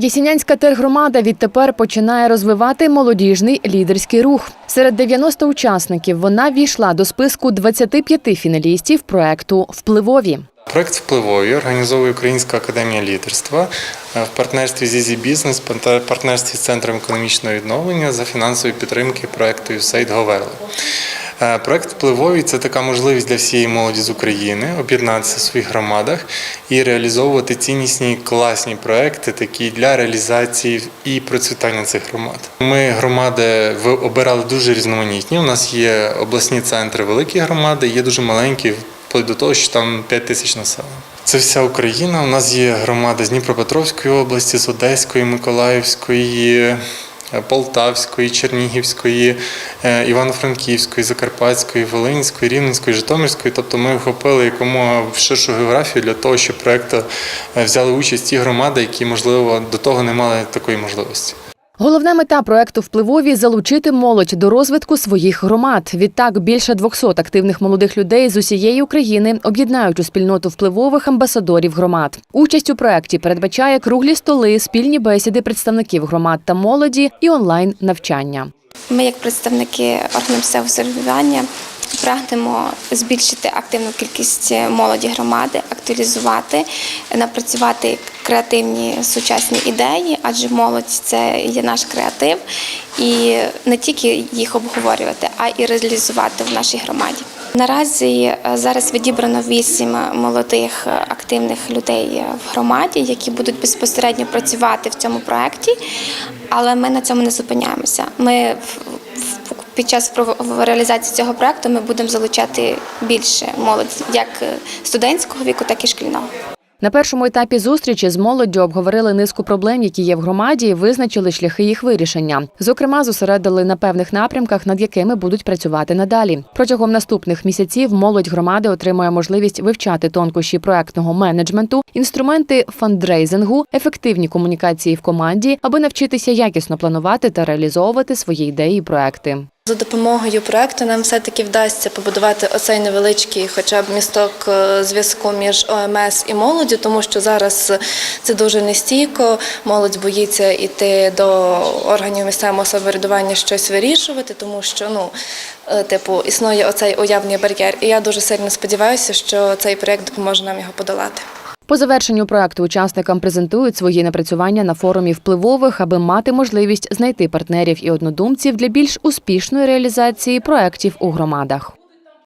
Ясінянська тергромада відтепер починає розвивати молодіжний лідерський рух. Серед 90 учасників вона війшла до списку 25 фіналістів проекту Впливові. Проект впливовий організовує Українська академія лідерства е, в партнерстві з «Ізі Бізнес, партнерстві з Центром економічного відновлення за фінансової підтримки проекту USAID Говерли. Е, Проект впливовий це така можливість для всієї молоді з України об'єднатися в своїх громадах і реалізовувати ціннісні класні проекти, такі для реалізації і процвітання цих громад. Ми громади обирали дуже різноманітні. У нас є обласні центри, великі громади, є дуже маленькі, вплоть до того, що там 5 тисяч населення. Це вся Україна. У нас є громади з Дніпропетровської області, з Одеської, Миколаївської, Полтавської, Чернігівської, е, Івано-Франківської, Закарпатської, Волинської, Рівненської, Житомирської. Тобто ми вхопили якомога ширшу географію для того, щоб проект е, взяли участь ті громади, які, можливо, до того не мали такої можливості. Головна мета проекту Впливові залучити молодь до розвитку своїх громад. Відтак більше 200 активних молодих людей з усієї України об'єднають у спільноту впливових амбасадорів громад. Участь у проекті передбачає круглі столи, спільні бесіди представників громад та молоді і онлайн навчання. Ми, як представники органів самоврядування, прагнемо збільшити активну кількість молоді громади, актуалізувати, напрацювати креативні сучасні ідеї, адже молодь це є наш креатив, і не тільки їх обговорювати, а і реалізувати в нашій громаді. Наразі е, зараз відібрано вісім молодих е, активних людей е, в громаді, які будуть безпосередньо працювати в цьому проєкті, але ми на цьому не зупиняємося. Ми під час реалізації цього проєкту ми будемо залучати більше молодь як е, студентського віку, так і шкільного. На першому етапі зустрічі з молоддю обговорили низку проблем, які є в громаді, і визначили шляхи їх вирішення. Зокрема, зосередили на певних напрямках, над якими будуть працювати надалі. Протягом наступних місяців молодь громади отримує можливість вивчати тонкощі проектного менеджменту, інструменти фандрейзингу, ефективні комунікації в команді, аби навчитися якісно планувати та реалізовувати свої ідеї і проекти. За допомогою проекту нам все-таки вдасться побудувати оцей невеличкий, хоча б місток е, зв'язку між ОМС і молоддю, тому що зараз це дуже нестійко. Молодь боїться йти до органів місцевого самоврядування щось вирішувати, тому що ну е, типу існує оцей уявний бар'єр. І я дуже сильно сподіваюся, що цей проект допоможе нам його подолати. По завершенню проекту учасникам презентують свої напрацювання на форумі впливових, аби мати можливість знайти партнерів і однодумців для більш успішної реалізації проєктів у громадах.